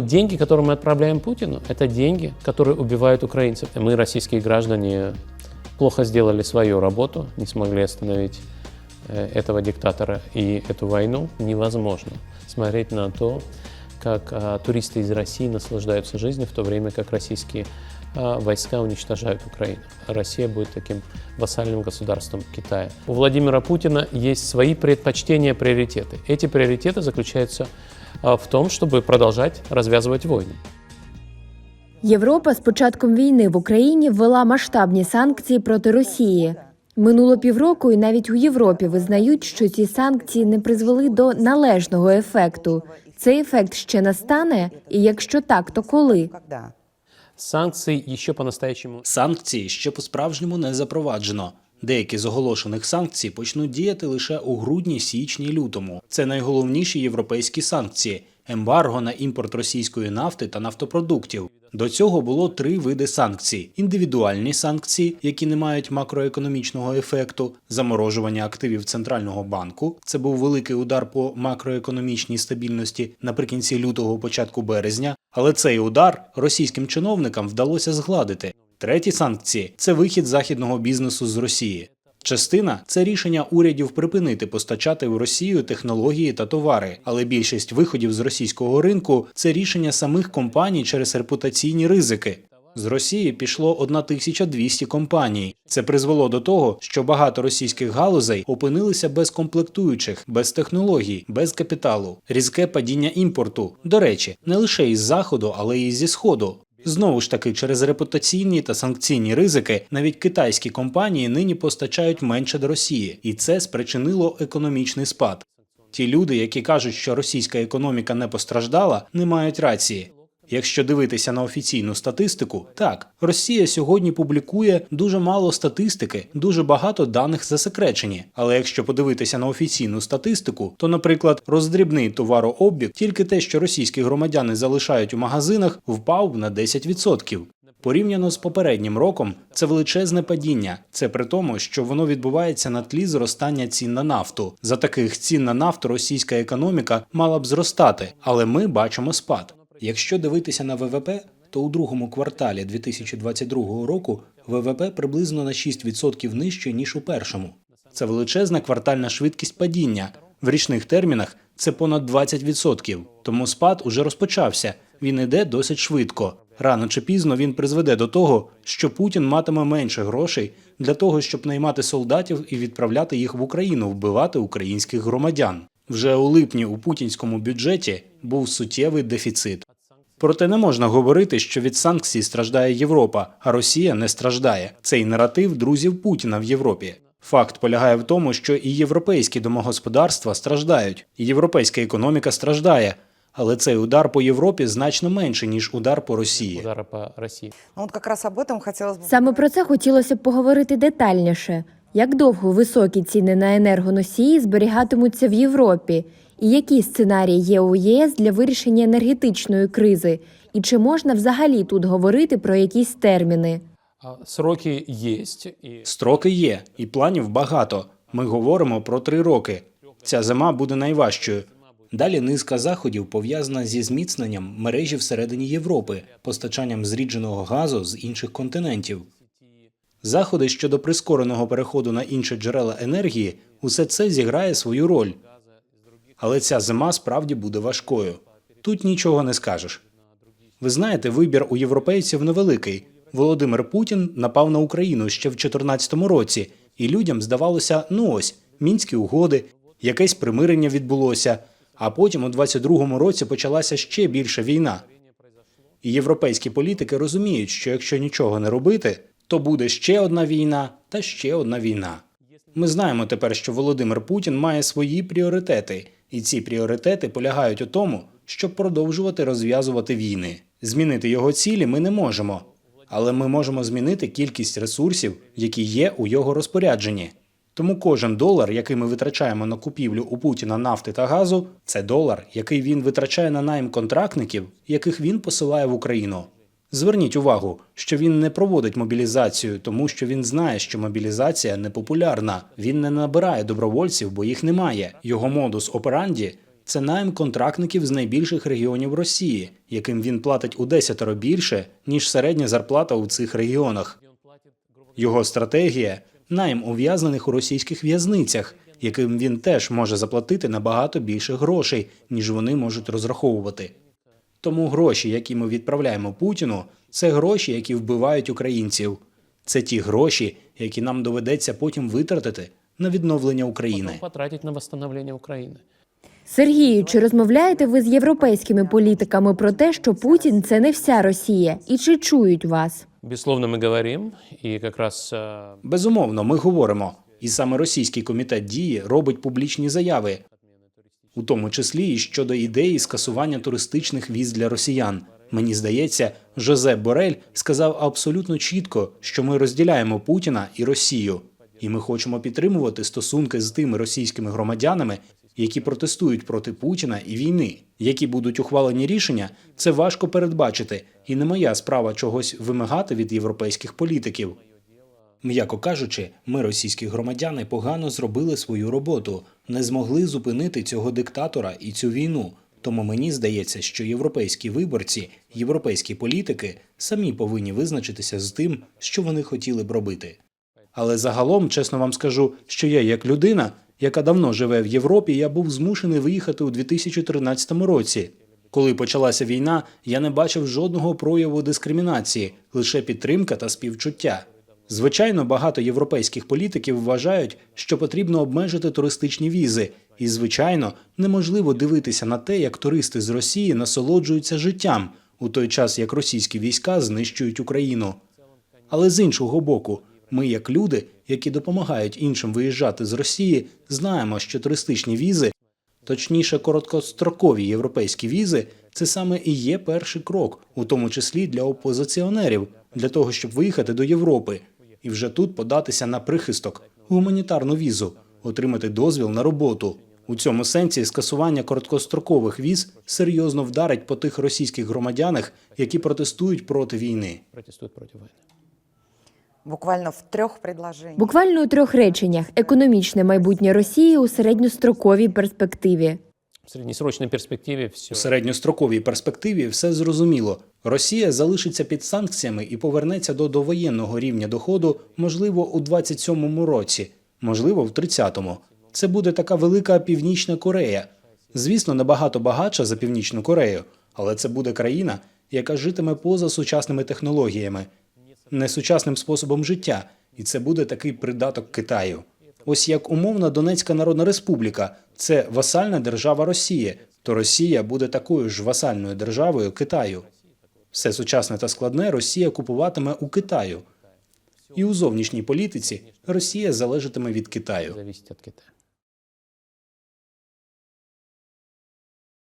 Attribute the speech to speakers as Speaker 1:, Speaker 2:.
Speaker 1: Деньги, которые мы отправляем Путину, это деньги, которые убивают украинцев. Мы, российские граждане, плохо сделали свою работу, не смогли остановить э, этого диктатора и эту войну. Невозможно смотреть на то, как а, туристы из России наслаждаются жизнью, в то время как российские а, войска уничтожают Украину. Россия будет таким вассальным государством Китая. У Владимира Путина есть свои предпочтения, приоритеты. Эти приоритеты заключаются а, в том, чтобы продолжать развязывать войны.
Speaker 2: Європа з початком війни в Україні ввела масштабні санкції проти Росії. Минуло півроку, і навіть у Європі визнають, що ці санкції не призвели до належного ефекту. Цей ефект ще настане, і якщо так, то коли?
Speaker 3: Когда?
Speaker 1: Санкции еще по-настоящему
Speaker 4: Санкції ще по-справжньому не запроваджено. Деякі з оголошених санкцій почнуть діяти лише у грудні, січні, лютому. Це найголовніші європейські санкції: ембарго на імпорт російської нафти та нафтопродуктів. До цього було три види санкцій: індивідуальні санкції, які не мають макроекономічного ефекту, заморожування активів центрального банку. Це був великий удар по макроекономічній стабільності наприкінці лютого, початку березня. Але цей удар російським чиновникам вдалося згладити. Треті санкції це вихід західного бізнесу з Росії. Частина це рішення урядів припинити постачати в Росію технології та товари, але більшість виходів з російського ринку це рішення самих компаній через репутаційні ризики. З Росії пішло 1200 компаній. Це призвело до того, що багато російських галузей опинилися без комплектуючих, без технологій, без капіталу. Різке падіння імпорту. До речі, не лише із заходу, але й зі сходу. Знову ж таки, через репутаційні та санкційні ризики навіть китайські компанії нині постачають менше до Росії, і це спричинило економічний спад. Ті люди, які кажуть, що російська економіка не постраждала, не мають рації. Якщо дивитися на офіційну статистику, так Росія сьогодні публікує дуже мало статистики, дуже багато даних засекречені. Але якщо подивитися на офіційну статистику, то, наприклад, роздрібний товарообіг, тільки те, що російські громадяни залишають у магазинах, впав на 10%. Порівняно з попереднім роком, це величезне падіння. Це при тому, що воно відбувається на тлі зростання цін на нафту. За таких цін на нафту російська економіка мала б зростати, але ми бачимо спад. Якщо дивитися на ВВП, то у другому кварталі 2022 року ВВП приблизно на 6% нижче ніж у першому. Це величезна квартальна швидкість падіння. В річних термінах це понад 20%. Тому спад уже розпочався. Він іде досить швидко. Рано чи пізно він призведе до того, що Путін матиме менше грошей для того, щоб наймати солдатів і відправляти їх в Україну вбивати українських громадян. Вже у липні у путінському бюджеті був суттєвий дефіцит. Проте не можна говорити, що від санкцій страждає Європа, а Росія не страждає. Цей наратив друзів Путіна в Європі. Факт полягає в тому, що і європейські домогосподарства страждають, і європейська економіка страждає. Але цей удар по Європі значно менше, ніж удар по Росії.
Speaker 1: удара по России.
Speaker 3: Ну, вот как об этом хотелось бы...
Speaker 2: Саме про це хотілося б поговорити детальніше. Як довго високі ціни на енергоносії зберігатимуться в Європі? І які сценарії є у ЄС для вирішення енергетичної кризи? І чи можна взагалі тут говорити про якісь терміни?
Speaker 1: Сроки есть, и
Speaker 4: Строки є, і планів багато. Ми говоримо про три роки. Ця зима буде найважчою. Далі низка заходів пов'язана зі зміцненням мережі всередині Європи, постачанням зрідженого газу з інших континентів. Заходи щодо прискореного переходу на інші джерела енергії усе це зіграє свою роль. Але ця зима справді буде важкою. Тут нічого не скажеш. Ви знаєте, вибір у європейців невеликий. Володимир Путін напав на Україну ще в 2014 році, і людям здавалося, ну ось мінські угоди, якесь примирення відбулося. А потім у 22-му році почалася ще більша війна. І європейські політики розуміють, що якщо нічого не робити, то буде ще одна війна та ще одна війна. Ми знаємо тепер, що Володимир Путін має свої пріоритети, і ці пріоритети полягають у тому, щоб продовжувати розв'язувати війни. Змінити його цілі ми не можемо, але ми можемо змінити кількість ресурсів, які є у його розпорядженні. Тому кожен долар, який ми витрачаємо на купівлю у Путіна нафти та газу, це долар, який він витрачає на найм контрактників, яких він посилає в Україну. Зверніть увагу, що він не проводить мобілізацію, тому що він знає, що мобілізація непопулярна. Він не набирає добровольців, бо їх немає. Його модус операнді це найм контрактників з найбільших регіонів Росії, яким він платить у десятеро більше, ніж середня зарплата у цих регіонах. Його стратегія найм ув'язнених у російських в'язницях, яким він теж може заплатити набагато більше грошей, ніж вони можуть розраховувати. Тому гроші, які ми відправляємо Путіну, це гроші, які вбивають українців. Це ті гроші, які нам доведеться потім витратити на відновлення України.
Speaker 1: Потом потратить на восстановление Украины.
Speaker 2: Сергію, чи розмовляєте ви з європейськими політиками про те, що Путін це не вся Росія, і чи чують вас?
Speaker 1: Безусловно, мы говорим, и как раз э,
Speaker 4: Безумовно, ми говоримо, і саме російський комітет дії робить публічні заяви, у тому числі і щодо ідеї скасування туристичних віз для росіян. Мені здається, Жозеп Борель сказав абсолютно чітко, що ми розділяємо Путіна і Росію, і ми хочемо підтримувати стосунки з тими російськими громадянами, які протестують проти Путіна і війни. Які будуть ухвалені рішення, це важко передбачити, і не моя справа чогось вимагати від європейських політиків. М'яко кажучи, ми, російські громадяни, погано зробили свою роботу, не змогли зупинити цього диктатора і цю війну. Тому мені здається, що європейські виборці, європейські політики самі повинні визначитися з тим, що вони хотіли б робити. Але загалом, чесно вам скажу, що я, як людина, яка давно живе в Європі, я був змушений виїхати у 2013 році. Коли почалася війна, я не бачив жодного прояву дискримінації, лише підтримка та співчуття. Звичайно, багато європейських політиків вважають, що потрібно обмежити туристичні візи, і звичайно, неможливо дивитися на те, як туристи з Росії насолоджуються життям у той час, як російські війська знищують Україну. Але з іншого боку, ми, як люди, які допомагають іншим виїжджати з Росії, знаємо, що туристичні візи, точніше, короткострокові європейські візи, це саме і є перший крок, у тому числі для опозиціонерів, для того, щоб виїхати до Європи і вже тут податися на прихисток, гуманітарну візу, отримати дозвіл на роботу. У цьому сенсі скасування короткострокових віз серйозно вдарить по тих російських громадянах, які протестують проти війни.
Speaker 1: протестуют против войны.
Speaker 3: Буквально в трех предложениях.
Speaker 2: Буквально у трьох реченнях економічне майбутнє Росії у середньостроковій перспективі.
Speaker 1: В среднесрочной перспективе все
Speaker 4: У середньостроковій перспективі все зрозуміло. Росія залишиться під санкціями і повернеться до довоєнного рівня доходу, можливо, у 27-му році, можливо, в 30-му. Це буде така велика Північна Корея. Звісно, набагато багатша за Північну Корею, але це буде країна, яка житиме поза сучасними технологіями, не сучасним способом життя, і це буде такий придаток Китаю. Ось як умовна Донецька Народна Республіка це васальна держава Росії, то Росія буде такою ж васальною державою Китаю. Все сучасне та складне Росія купуватиме у Китаю. І у зовнішній політиці Росія залежатиме від Китаю.